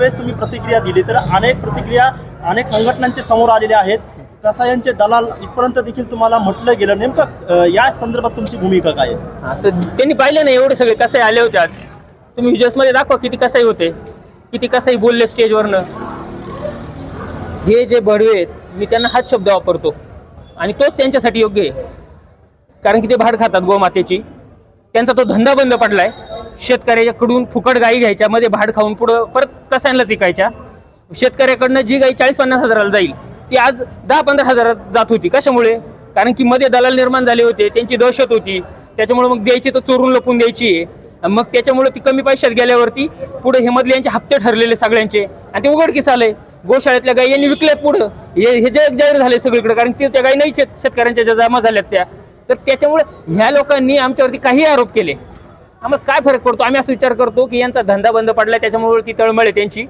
वेळेस तुम्ही प्रतिक्रिया दिली तर अनेक प्रतिक्रिया अनेक संघटनांचे समोर आलेल्या आहेत. कसायांचे दलाल इथपर्यंत देखील तुम्हाला म्हटलं गेलं. नेमकं या संदर्भात तुमची भूमिका काय आहे? तर त्यांनी पाहिलं ना एवढे सगळे कसाई आले होते आज. तुम्ही मध्ये दाखवा किती कसाई होते किती कसाई बोलले स्टेजवरनं हे जे बडवे आहेत मी त्यांना हाच शब्द वापरतो. आणि तोच त्यांच्यासाठी योग्य आहे. कारण की ते भाड खातात गोमातेची. त्यांचा तो धंदा बंद पडलाय. शेतकऱ्याच्याकडून फुकट गाई घ्यायच्या मध्ये भाड खाऊन पुढं परत कसायला विकायच्या? शेतकऱ्याकडनं जी गाई चाळीस पन्नास हजाराला जाईल ती आज दहा पंधरा हजारात जात होती. कशामुळे? कारण की मध्ये दलाल निर्माण झाले होते त्यांची दहशत होती. त्याच्यामुळे मग द्यायची तर चोरून लपून द्यायची मग त्याच्यामुळे ती कमी पैशात गेल्यावरती पुढे हेमदले यांचे हप्ते ठरलेले सगळ्यांचे. आणि ते उघडकीस आले गोशाळेतल्या गाई यांनी विकल्यात पुढं. हे हे जग जाहीर झाले सगळीकडे कारण की त्या गाई नाही आहेत. शेतकऱ्यांच्या ज्या जमा झाल्यात त्या. तर त्याच्यामुळे ह्या लोकांनी आमच्यावरती काही आरोप केले. आम्हाला काय फरक पडतो? आम्ही असं विचार करतो की यांचा धंदा बंद पडलाय त्याच्यामुळे ती तळमळ आहे त्यांची.